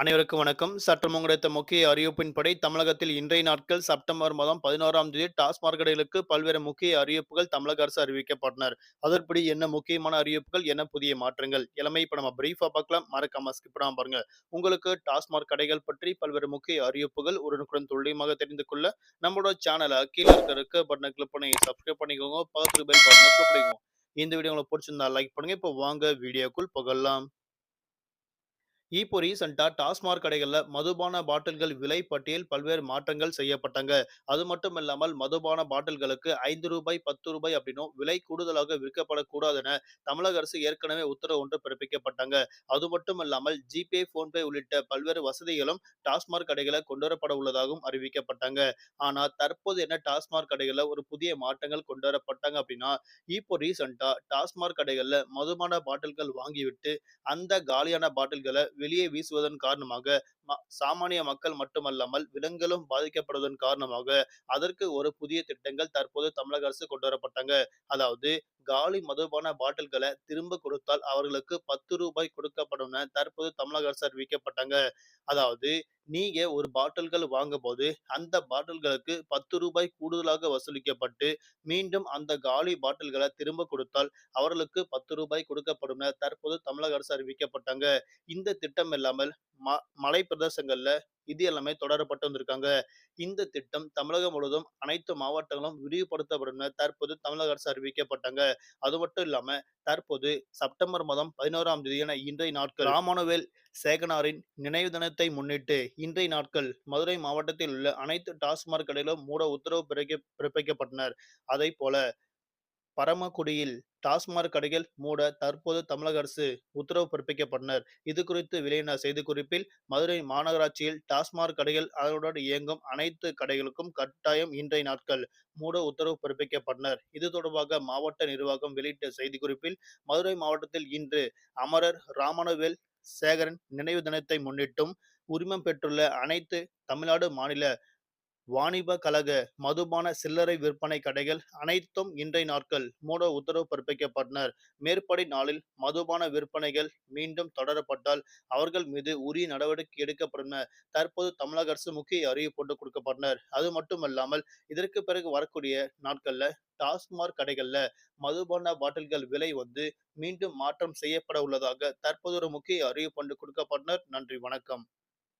அனைவருக்கும் வணக்கம். சற்று கிடைத்த முக்கிய அறிவிப்பின்படி தமிழகத்தில் இன்றைய நாட்கள் செப்டம்பர் மாதம் பதினோராம் தேதி டாஸ்மாக் கடைகளுக்கு பல்வேறு முக்கிய அறிவிப்புகள் தமிழக அரசு அறிவிக்கப்பட்டனர். அதன்படி என்ன முக்கியமான அறிவிப்புகள் என்ன புதிய மாற்றங்கள்? எல்லாமே இப்ப நம்ம பிரீஃபா பார்க்கலாம். மறக்காம ஸ்கிப் பண்ணாம பாருங்க. உங்களுக்கு டாஸ்மாக் கடைகள் பற்றி பல்வேறு முக்கிய அறிவிப்புகள் உடனுக்குடன் துல்லியமாக தெரிந்து கொள்ள நம்மளோட சேனலை கீழே இருக்க பட்டனை கிளிக் பண்ணி சப்ஸ்கிரைப் பண்ணிக்கோங்க. பக்கத்துக்கு பெல் பட்டனை கிளிக் பண்ணிக்கோங்க. இந்த வீடியோ உங்களுக்கு பிடிச்சிருந்தா லைக் பண்ணுங்க. இப்போ வாங்க வீடியோக்குள் புகழலாம் இப்போ ரீசெண்டாக டாஸ்மாக் கடைகளில் மதுபான பாட்டில்கள் விலை பட்டியல் பல்வேறு மாற்றங்கள் செய்யப்பட்டாங்க. அது மட்டும் இல்லாமல் மதுபான பாட்டில்களுக்கு ஐந்து ரூபாய், பத்து ரூபாய் அப்படின்னும் விலை கூடுதலாக விற்கப்படக்கூடாது என தமிழக அரசு ஏற்கனவே உத்தரவு ஒன்று பிறப்பிக்கப்பட்டாங்க. அது மட்டும் இல்லாமல் ஜிபே, போன்பே உள்ளிட்ட பல்வேறு வசதிகளும் டாஸ்மாக் கடைகளை கொண்டு வரப்பட உள்ளதாகவும் அறிவிக்கப்பட்டாங்க. ஆனால் தற்போது என்ன டாஸ்மாக் கடைகளில் ஒரு புதிய மாற்றங்கள் கொண்டு வரப்பட்டாங்க அப்படின்னா, இப்போ ரீசெண்டாக டாஸ்மாக் கடைகளில் மதுபான பாட்டில்கள் வாங்கிவிட்டு அந்த காலியான பாட்டில்கள வெளியே வீசுவதன் காரணமாக சாமானிய மக்கள் மட்டுமல்லாமல் விலங்குகளும் பாதிக்கப்படுவதன் காரணமாக அதற்கு ஒரு புதிய திட்டங்கள் தற்போது தமிழக அரசு கொண்டு வரப்பட்டாங்க. அதாவது காலி மதுபான பாட்டில்களை திரும்ப கொடுத்தால் அவர்களுக்கு பத்து ரூபாய் கொடுக்கப்படும் என தற்போது தமிழக அரசு அறிவிக்கப்பட்டாங்க. அதாவது நீங்க ஒரு பாட்டில்கள் வாங்கும்போது அந்த பாட்டில்களுக்கு பத்து ரூபாய் கூடுதலாக வசூலிக்கப்பட்டு மீண்டும் அந்த காலி பாட்டில்களை திரும்ப கொடுத்தால் அவர்களுக்கு பத்து ரூபாய் கொடுக்கப்படும் என தற்போது தமிழக அரசு அறிவிக்கப்பட்டாங்க. இந்த திட்டம் இல்லாமல் ம மலை பிரதேசங்கள்ல இது எல்லாமே தொடரப்பட்டு வந்திருக்காங்க. இந்த திட்டம் தமிழகம் முழுவதும் அனைத்து மாவட்டங்களும் விரிவுபடுத்தப்படும் தற்போது தமிழக அரசு அறிவிக்கப்பட்டாங்க. அது மட்டும் இல்லாம தற்போது செப்டம்பர் மாதம் பதினோராம் தேதியான இன்றைய நாட்கள் ராமானுவேல் சேகனாரின் நினைவு தினத்தை முன்னிட்டு இன்றைய நாட்கள் மதுரை மாவட்டத்தில் உள்ள அனைத்து டாஸ்மாக் கடைகளும் மூட உத்தரவு பிறப்பிக்க பிறப்பிக்கப்பட்டனர். அதைப்போல பரமக்குடியில் டாஸ்மாக் கடைகள் மூட தற்போது தமிழக அரசு உத்தரவு பிறப்பிக்கப்பட்டனர். இது குறித்து வெளியான செய்திக்குறிப்பில், மதுரை மாநகராட்சியில் டாஸ்மாக் கடைகள் அதனுடன் இயங்கும் அனைத்து கடைகளுக்கும் கட்டாயம் இன்றைய நாட்கள் மூட உத்தரவு பிறப்பிக்கப்பட்டனர். இது தொடர்பாக மாவட்ட நிர்வாகம் வெளியிட்ட செய்திக்குறிப்பில், மதுரை மாவட்டத்தில் இன்று அமரர் ராமனுவேல் சேகரன் நினைவு தினத்தை முன்னிட்டும், உரிமம் பெற்றுள்ள அனைத்து தமிழ்நாடு மாநில வாணிப கழக மதுபான சில்லறை விற்பனை கடைகள் அனைத்தும் இன்றைய நாட்கள் மூட உத்தரவு பிறப்பிக்கப்பட்டனர். மேற்படி நாளில் மதுபான விற்பனைகள் மீண்டும் தொடரப்பட்டால் அவர்கள் மீது உரிய நடவடிக்கை எடுக்கப்படும் தற்போது தமிழக அரசு முக்கிய அறிவிப்பு கொடுக்கப்பட்டனர். அது மட்டுமல்லாமல் இதற்கு பிறகு வரக்கூடிய நாட்கள்ல டாஸ்மாக் கடைகள்ல மதுபான பாட்டில்கள் விலை வந்து மீண்டும் மாற்றம் செய்யப்பட உள்ளதாக தற்போது ஒரு முக்கிய அறிவிப்பு கொண்டு கொடுக்கப்பட்டனர். நன்றி, வணக்கம்.